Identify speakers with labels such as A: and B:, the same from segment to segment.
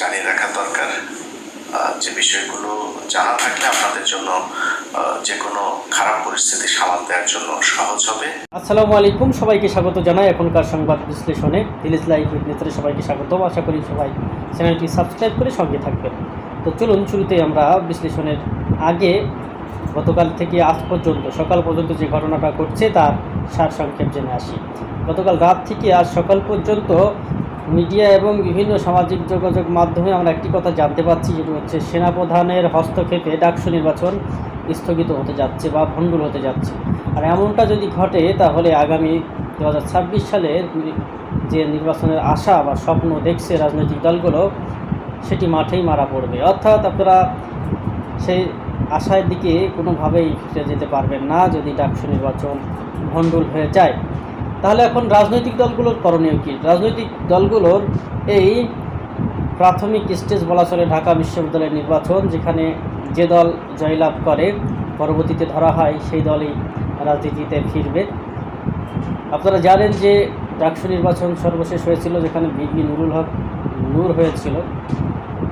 A: জানিয়ে রাখা দরকার। যে বিষয়গুলো জানা থাকলে আপনাদের জন্য যে কোনো খারাপ পরিস্থিতি সামাল দেওয়ার জন্য সহজ হবে।
B: আসসালামু আলাইকুম, সবাইকে স্বাগত জানাই এখনকার সংবাদ বিশ্লেষণে। দিলিজ লাইভ উইটনেসের সবাইকে স্বাগত আশা করি সবাই চ্যানেলটি সাবস্ক্রাইব করে সঙ্গে থাকবেন। তো চলুন, শুরুতেই আমরা বিশ্লেষণের আগে গতকাল থেকে আজ পর্যন্ত, সকাল পর্যন্ত যে ঘটনাটা ঘটছে তার সার সংক্ষেপ জেনে আসি। গতকাল রাত থেকে আজ সকাল পর্যন্ত মিডিয়া এবং বিভিন্ন সামাজিক যোগাযোগ মাধ্যমে আমরা একটি কথা জানতে পারছি, যেটি হচ্ছে সেনাপ্রধানের হস্তক্ষেপে ডাকসু নির্বাচন স্থগিত হতে যাচ্ছে বা ভণ্ডুল হতে যাচ্ছে। আর এমনটা যদি ঘটে, তাহলে আগামী দু সালের যে নির্বাচনের আশা বা স্বপ্ন দেখছে রাজনৈতিক দলগুলো, সেটি মাঠেই মারা পড়বে। অর্থাৎ আপনারা সেই আশার দিকে কোনোভাবেই ফিরে যেতে পারবেন না যদি ডাকসু নির্বাচন ভণ্ডুল হয়ে যায়। তাহলে এখন রাজনৈতিক দলগুলোর করণীয় কী? রাজনৈতিক দলগুলোর এই প্রাথমিক স্টেজ বলা চলে ঢাকা বিশ্ববিদ্যালয়ের নির্বাচন, যেখানে যে দল জয়লাভ করে, পরবর্তীতে ধরা হয় সেই দলই রাজনীতিতে ফিরবে। আপনারা জানেন যে ডাকসু নির্বাচন সর্বশেষ হয়েছিল, যেখানে বিবি নুরুল হক নূর হয়েছিল।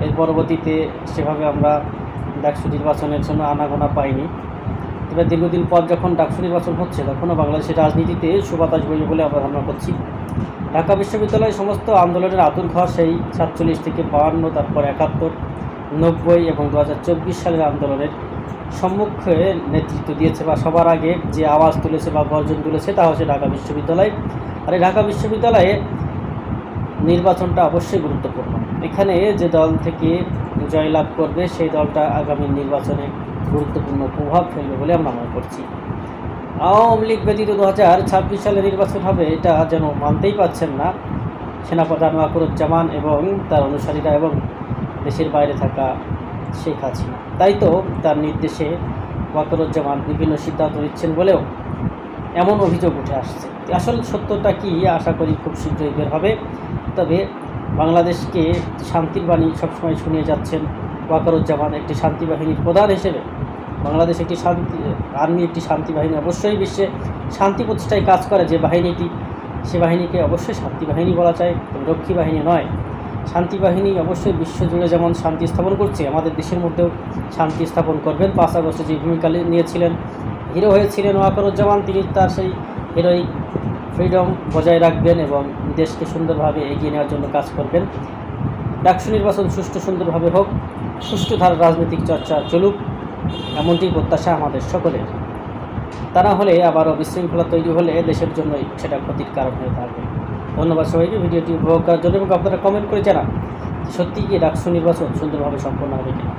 B: এর পরবর্তীতে সেভাবে আমরা ডাকসু নির্বাচনের জন্য আনাগোনা পাইনি। তবে দীর্ঘদিন পর যখন ডাকসু নির্বাচন হচ্ছে, তখনও বাংলাদেশের রাজনীতিতে সুবাতাস বইবে বলে আমরা ধারণা করছি। ঢাকা বিশ্ববিদ্যালয় সমস্ত আন্দোলনের আতুর ঘর সেই সাতচল্লিশ থেকে বাহান্ন, তারপর একাত্তর, নব্বই এবং দু হাজার চব্বিশ সালের আন্দোলনের সম্মুখে নেতৃত্ব দিয়েছে বা সবার আগে যে আওয়াজ তুলেছে বা গর্জন তুলেছে তা হচ্ছে ঢাকা বিশ্ববিদ্যালয়। আর এই ঢাকা বিশ্ববিদ্যালয়ে নির্বাচনটা অবশ্যই গুরুত্বপূর্ণ। এখানে যে দল থেকে জয়লাভ করবে, সেই দলটা আগামী নির্বাচনে গুরুত্বপূর্ণ প্রভাব ফেলবে বলে আমরা মনে করছি। আওয়ামী লীগ ব্যতীত দু হাজার ছাব্বিশ সালে নির্বাচন হবে এটা যেন মানতেই পারছেন না। সেনাপ্রধান ওয়াকুরুজ্জামান এবং তার অনুসারীরা এবং দেশের বাইরে থাকা শেখ হাসিনা। তাই তো তার নির্দেশে ওয়াকুরুজ্জামান বিভিন্ন সিদ্ধান্ত নিচ্ছেন বলেও এমন অভিযোগ উঠে আসছে। আসল সত্যটা কি আশা করি খুব শীঘ্রই বের হবে। তবে বাংলাদেশকে শান্তির বাণী সবসময় শুনিয়ে যাচ্ছেন ওয়াকারুজ্জামান একটি শান্তি বাহিনীর প্রধান হিসেবে, বাংলাদেশ একটি শান্তি, আর্মি একটি শান্তি বাহিনী অবশ্যই বিশ্বে শান্তি প্রতিষ্ঠায় কাজ করে যে বাহিনীটি, সে বাহিনীকে অবশ্যই শান্তি বাহিনী বলা যায় রক্ষী বাহিনী নয়। শান্তি বাহিনী অবশ্যই বিশ্বজুড়ে যেমন শান্তি স্থাপন করছে, আমাদের দেশের মধ্যেও শান্তি স্থাপন করবেন। পাঁচ আগস্টে যে ভূমিকা নিয়েছিলেন, হিরো হয়েছিলেন ওয়াকারুজ্জামান, তিনি তার সেই হিরোই ফ্রিডম বজায় রাখবেন এবং দেশকে সুন্দরভাবে এগিয়ে নেওয়ার জন্য কাজ করবেন। ডাকসু নির্বাচন সুষ্ঠু সুন্দরভাবে হোক, সুষ্ঠু ধারা রাজনৈতিক চর্চা চলুক, এমনটি প্রত্যাশা আমাদের সকলের। তা না হলে আবারও বিশৃঙ্খলা তৈরি হলে দেশের জন্যই সেটা ক্ষতির কারণ হয়ে থাকবে ধন্যবাদ সবাইকে, ভিডিওটি উপভোগ করার জন্য এবং আপনারা কমেন্ট করে জানান সত্যি কি ডাকসু নির্বাচন সুন্দরভাবে সম্পন্ন হবে কিনা।